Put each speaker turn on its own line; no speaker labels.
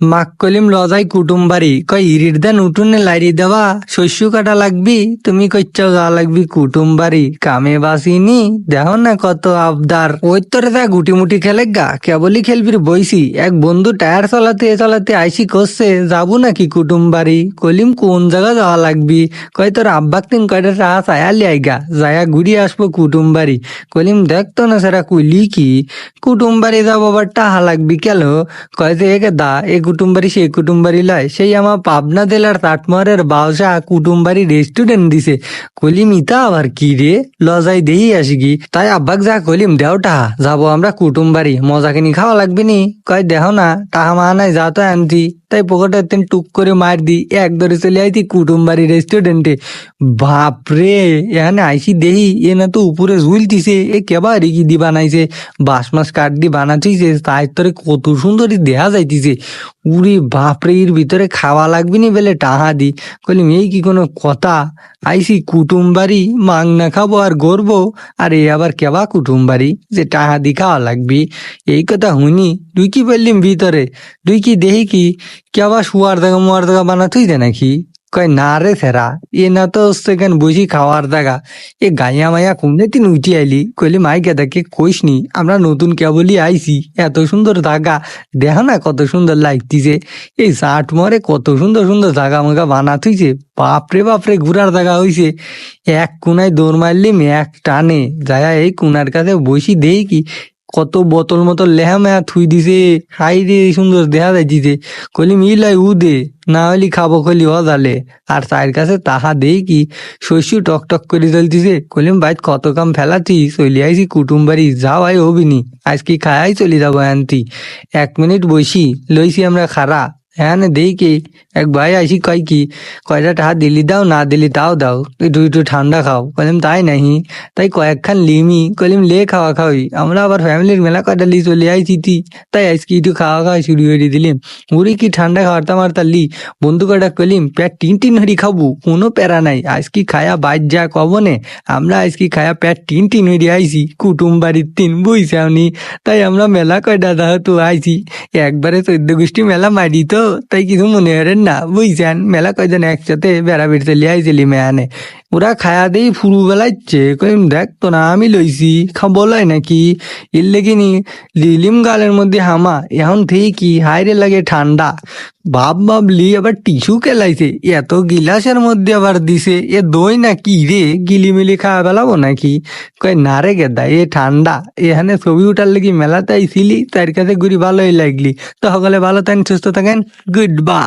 মাক কলিম লজাই কুটুম বাড়ি কয় ইরির দেন উঠুনে লাইরি দেওয়া, শস্য কাটা লাগবি, তুমি কইচ যা লাগবি কুটুম বাড়ি কামে বাসিনি দেখো না কত আবদার। ওই তোরে যা গুটি মুটি খেলে গা, কেবলই খেলবির বইছি এক বন্ধু টায়ার চালাতে চলাতে আইসি করছে যাব নাকি কুটুম বাড়ি কলিম কোন জায়গা যাওয়া লাগবি? কয় তোর আব্বাক তিন কয়টা টাকা চায়ালি আইগা যায়া ঘুরি আসব কুটুম বাড়ি কলিম দেখতো না সেরা কইলি কি? কুটুম বাড়ি যাব আবার টাহা লাগবি কেন কয় যে একে দা, এ কুটুম বাড়ি সে কুটুম বাড়ি লয় সেই আমার পাবনা জেলার তাটমারের বাউসা কুটুম বাড়ি রেস্টুরেন্ট দিছে। কলিম ইতা আবার কি রে? লজাই দেই আসি কি তাই আব্বাক যা কলিম দেও টাহা যাব আমরা কুটুম বাড়ি মজা কিনি খাওয়া লাগবে নি? কয়, দেহ না, তাহা মা নাই, যা তো আনতি। তাই পকেটে তেন টুক করে মার দি, এক ধরে চলে আইতি কুটুম বাড়ি রেস্টুরেন্টে বাপরে এখানে আইসি দেহি এ না তো উপরে ঝুলতিছে এ কেবার কি দি বানাইছে। বাঁশ মাস কাঠ দি বানাইছে, তাই তোরে কত সুন্দরই দেহা যাইতিছে। উরি বাপরে এর ভিতরে খাওয়া লাগবে নি বেলে টাহা দি। কলি এই কি কোনো কথা? আইসি কুটুম বাড়ি মাংনা খাব আর গড়বো আর, এ আবার কেবা কুটুম বাড়ি যে টাহা দি খাওয়া লাগবি? এই কথা হুনি, দুই কি বললিম ভিতরে? দুই কি দেহি কি? কেবা শুয়ার দেখা মুয়ার দেখা বানা তুই দে নাকি? কয়, না রে সেরা, এ না তো সেখান বসি খাওয়ার জায়গা এ গাইয়া মাইয়া কমলে তিন উঠি আইলি, কইলি, মাই গেদাকে কইস নি, আমরা নতুন কেবলই আইছি, এত সুন্দর জায়গা দেখো না কত সুন্দর লাগতিছে। এই ষাট মরে কত সুন্দর সুন্দর জায়গা মাগা বানা থুইছে বাপরে বাপরে ঘুরার জায়গা হইছে। এক কোনায় দৌড় মারলিম এক টানে, যায়া এই কোনার কাছে বসি দেই কি কত বোতল মতল লেহা মেহা থুই দিছে হাই রে সুন্দর দেখা যাইতিছে কলিম মিলাই উ দে, না হলি খাব কলি অজালে। আর তার কাছে তাহা দেই কি? শস্য টক টক করে চলতিছে কলিম বাইত কত কাম ফেলাতি চলি আইছি কুটুম বাড়ি যাও আই হবিনি আজকে খায়াই চলি যাব আনতি। এক মিনিট বসি লইছি আমরা খারা। হ্যাঁ না দেই কি এক ভাই আইসি কয় কি? কয়টা টাকা দিলি দাও, না দিলি তাও দাও। একটু একটু ঠান্ডা খাও। কলিম তাই নাহি? তাই কয়েকখান লিমি। কলিম লে খাওয়া খাওয়াই। আমরা আবার ফ্যামিলির মেলা কয়টা লি চলে আইছি তি। তাই আজকে একটু খাওয়া খাওয়া শুরু করে দিলিম। উড়ি কি ঠান্ডা খাওয়ারতা মারতা লি। বন্ধু কয়টা কলিম পেট টিন টিন হরি খাব, কোনো প্যারা নাই। আজকে খায়া বাইর যা কবনে। আমরা আজকে খায়া পেট টিন টিন হরি আইছি কুটুম বাড়ির তিন বুঝছাওনি তাই আমরা মেলা কয়টা দাহতো আইছি। একবারে চোদ্দ গোষ্ঠী মেলা মারি তো। তাই কিছু মনে হরেন না বুঝছেন? মেলা কয়জন একসাথে বেড়া বেড়তে লিয়ে আইছিলি মেয়ানে ওরা খায়া দেই ফুরু বেলাইছে কইম, দেখ তো না, আমি লইছি। খাব লয় নাকি? এর লেগিনি লিলিম গালের মধ্যে হামা, এখন থেকে কি হাইরে লাগে ঠান্ডা। ভাব ভাবলি আবার টিস্যু কেলাইছে। এত গিলাসের মধ্যে আবার দিছে। এ দই না কি রে? গিলিমিলি খাওয়া বেলাবো নাকি? কয়, না রে গেদা, এ ঠান্ডা। এখানে ছবি উঠার লেগে মেলাতে আইছিলি, তার কাছে ঘুরি ভালোই লাগলি। তো সকলে ভালো থাকেন, সুস্থ থাকেন। গুড বা